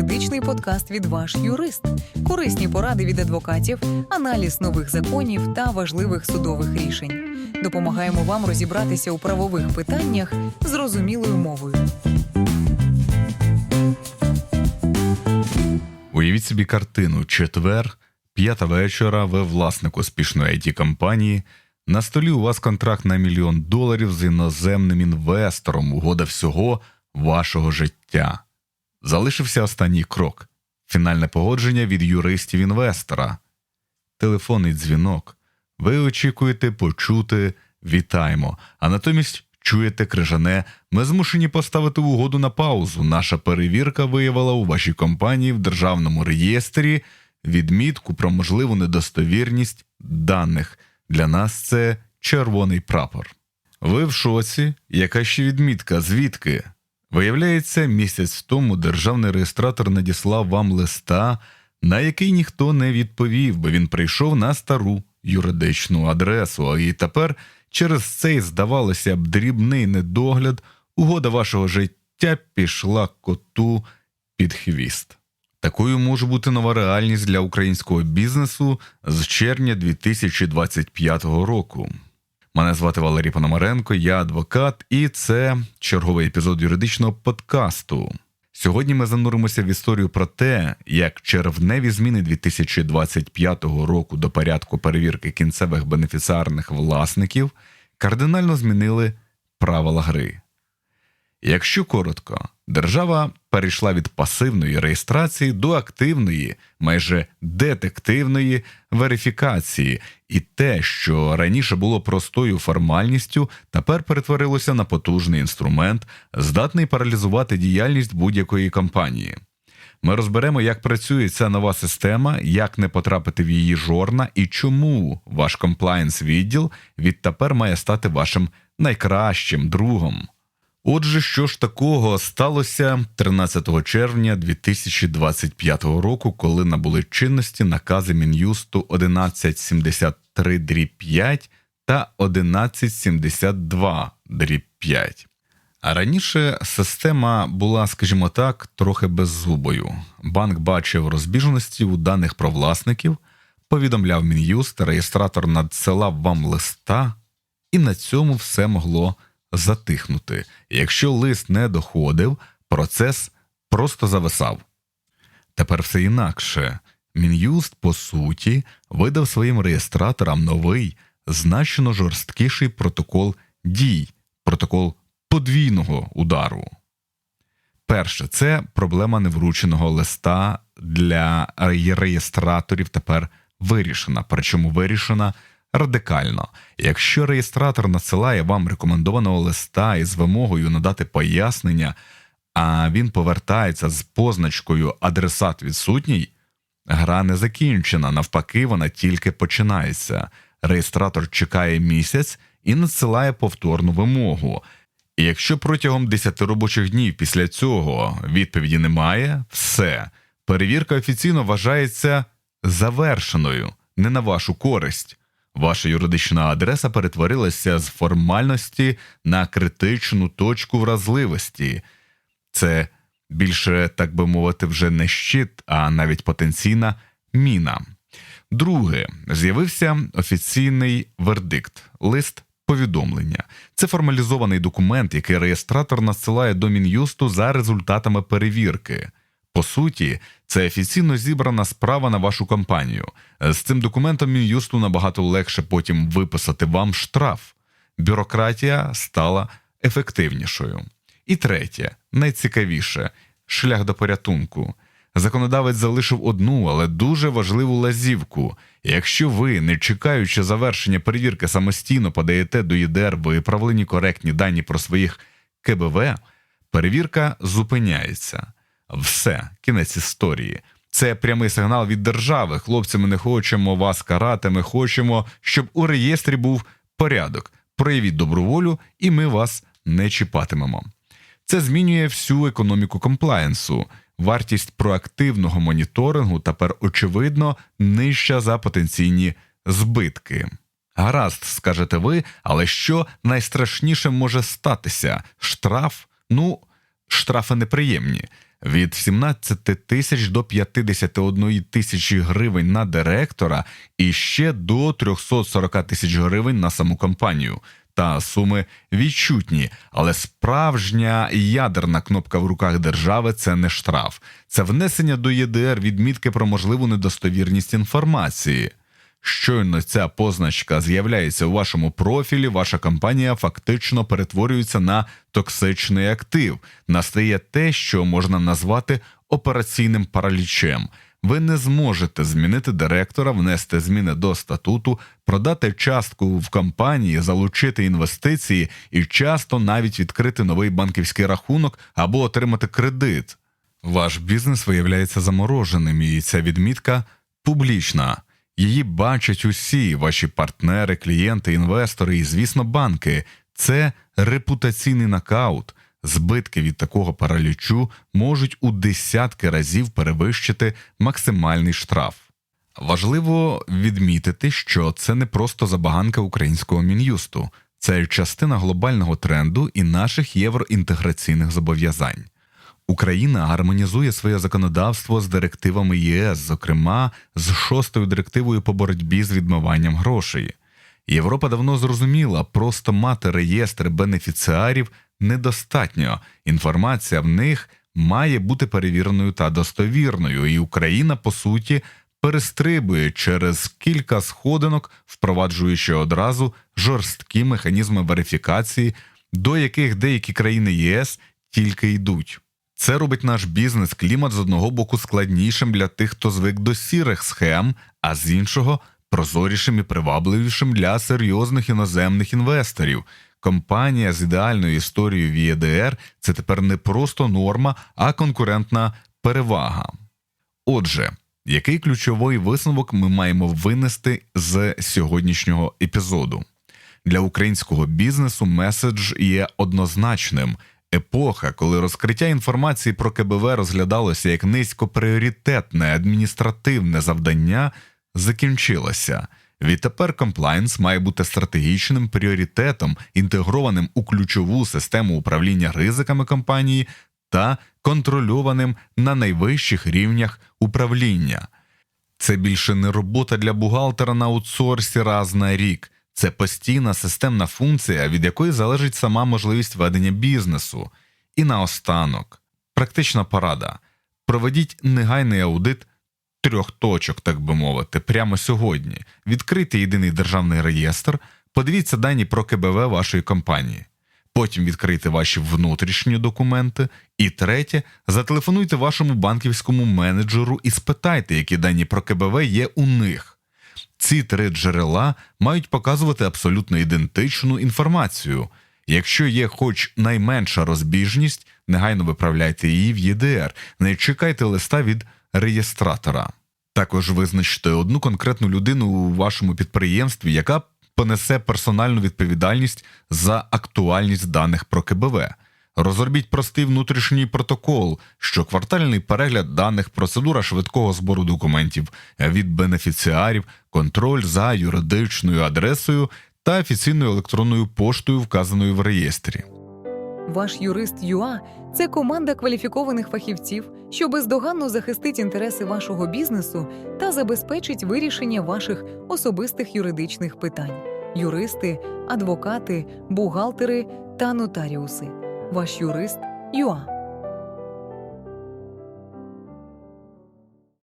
юридичний подкаст від ваш юрист, корисні поради від адвокатів, аналіз нових законів та важливих судових рішень. Допомагаємо вам розібратися у правових питаннях зрозумілою мовою. Уявіть собі картину четвер, п'ята вечора, ви власник успішної it компанії. На столі у вас контракт на мільйон доларів з іноземним інвестором, угода всього вашого життя. Залишився останній крок фінальне погодження від юристів інвестора. Телефонний дзвінок. Ви очікуєте почути вітаємо, а натомість чуєте крижане. Ми змушені поставити угоду на паузу. Наша перевірка виявила у вашій компанії в державному реєстрі відмітку про можливу недостовірність даних. Для нас це червоний прапор. Ви в шоці? Яка ще відмітка? Звідки? Виявляється, місяць тому державний реєстратор надіслав вам листа, на який ніхто не відповів, бо він прийшов на стару юридичну адресу. І тепер через цей, здавалося б, дрібний недогляд, угода вашого життя пішла коту під хвіст. Такою може бути нова реальність для українського бізнесу з червня 2025 року. Мене звати Валерій Пономаренко, я адвокат, і це черговий епізод юридичного подкасту. Сьогодні ми зануримося в історію про те, як червневі зміни 2025 року до порядку перевірки кінцевих бенефіціарних власників кардинально змінили правила гри. Якщо коротко, держава перейшла від пасивної реєстрації до активної, майже детективної верифікації, і те, що раніше було простою формальністю, тепер перетворилося на потужний інструмент, здатний паралізувати діяльність будь-якої компанії. Ми розберемо, як працює ця нова система, як не потрапити в її жорна і чому ваш комплаєнс відділ відтепер має стати вашим найкращим другом. Отже, що ж такого сталося 13 червня 2025 року, коли набули чинності накази Мін'юсту 1173 5 та 1172 5. А раніше система була, скажімо так, трохи беззубою. Банк бачив розбіжності у даних про власників, повідомляв Мін'юст, реєстратор надсилав вам листа, і на цьому все могло затихнути. Якщо лист не доходив, процес просто зависав. Тепер все інакше. Мін'юст, по суті, видав своїм реєстраторам новий, значно жорсткіший протокол дій, протокол подвійного удару. Перше, це проблема неврученого листа для реєстраторів тепер вирішена, причому вирішена радикально. Якщо реєстратор надсилає вам рекомендованого листа із вимогою надати пояснення, а він повертається з позначкою адресат відсутній, гра не закінчена, навпаки, вона тільки починається. Реєстратор чекає місяць і надсилає повторну вимогу. І якщо протягом 10 робочих днів після цього відповіді немає, все, перевірка офіційно вважається завершеною, не на вашу користь. Ваша юридична адреса перетворилася з формальності на критичну точку вразливості. Це більше, так би мовити, вже не щит, а навіть потенційна міна. Друге, з'явився офіційний вердикт, лист повідомлення. Це формалізований документ, який реєстратор надсилає до Мін'юсту за результатами перевірки. По суті, це офіційно зібрана справа на вашу компанію. З цим документом Мін'юсту набагато легше потім виписати вам штраф. Бюрократія стала ефективнішою. І третє, найцікавіше шлях до порятунку. Законодавець залишив одну, але дуже важливу лазівку. Якщо ви, не чекаючи завершення перевірки, самостійно подаєте до ЄДР виправлені коректні дані про своїх КБВ, перевірка зупиняється. Все, кінець історії. Це прямий сигнал від держави. Хлопці, ми не хочемо вас карати. Ми хочемо, щоб у реєстрі був порядок. Проявіть добру волю, і ми вас не чіпатимемо. Це змінює всю економіку комплаєнсу. Вартість проактивного моніторингу тепер очевидно нижча за потенційні збитки. Гаразд, скажете ви, але що найстрашніше може статися? Штраф? Ну, штрафи неприємні. Від 17 тисяч до 51 тисячі гривень на директора і ще до 340 тисяч гривень на саму компанію. Та суми відчутні, але справжня ядерна кнопка в руках держави це не штраф, це внесення до ЄДР відмітки про можливу недостовірність інформації. Щойно ця позначка з'являється у вашому профілі, ваша компанія фактично перетворюється на токсичний актив. Настає те, що можна назвати операційним паралічем. Ви не зможете змінити директора, внести зміни до статуту, продати частку в компанії, залучити інвестиції і часто навіть відкрити новий банківський рахунок або отримати кредит. Ваш бізнес виявляється замороженим, і ця відмітка публічна. Її бачать усі ваші партнери, клієнти, інвестори і, звісно, банки. Це репутаційний нокаут. Збитки від такого паралічу можуть у десятки разів перевищити максимальний штраф. Важливо відмітити, що це не просто забаганка українського мін'юсту, це частина глобального тренду і наших євроінтеграційних зобов'язань. Україна гармонізує своє законодавство з директивами ЄС, зокрема з шостою директивою по боротьбі з відмиванням грошей. Європа давно зрозуміла, просто мати реєстр бенефіціарів недостатньо. Інформація в них має бути перевіреною та достовірною, і Україна, по суті, перестрибує через кілька сходинок, впроваджуючи одразу жорсткі механізми верифікації, до яких деякі країни ЄС тільки йдуть. Це робить наш бізнес клімат з одного боку складнішим для тих, хто звик до сірих схем, а з іншого прозорішим і привабливішим для серйозних іноземних інвесторів. Компанія з ідеальною історією в ЄДР – це тепер не просто норма, а конкурентна перевага. Отже, який ключовий висновок ми маємо винести з сьогоднішнього епізоду? Для українського бізнесу меседж є однозначним. Епоха, коли розкриття інформації про КБВ розглядалося як низькопріоритетне адміністративне завдання, закінчилася. Відтепер комплайнс має бути стратегічним пріоритетом, інтегрованим у ключову систему управління ризиками компанії та контрольованим на найвищих рівнях управління. Це більше не робота для бухгалтера на аутсорсі раз на рік. Це постійна системна функція, від якої залежить сама можливість ведення бізнесу. І наостанок, практична порада. Проведіть негайний аудит трьох точок, так би мовити, прямо сьогодні. Відкрийте єдиний державний реєстр, подивіться дані про КБВ вашої компанії. Потім відкрийте ваші внутрішні документи. І третє, зателефонуйте вашому банківському менеджеру і спитайте, які дані про КБВ є у них. Ці три джерела мають показувати абсолютно ідентичну інформацію. Якщо є хоч найменша розбіжність, негайно виправляйте її в ЄДР, не чекайте листа від реєстратора. Також визначте одну конкретну людину у вашому підприємстві, яка понесе персональну відповідальність за актуальність даних про КБВ. Розробіть простий внутрішній протокол, щоквартальний перегляд даних, процедура швидкого збору документів від бенефіціарів, контроль за юридичною адресою та офіційною електронною поштою, вказаною в реєстрі. Ваш юрист ЮА це команда кваліфікованих фахівців, що бездоганно захистить інтереси вашого бізнесу та забезпечить вирішення ваших особистих юридичних питань. Юристи, адвокати, бухгалтери та нотаріуси. Ваш юрист ЮА.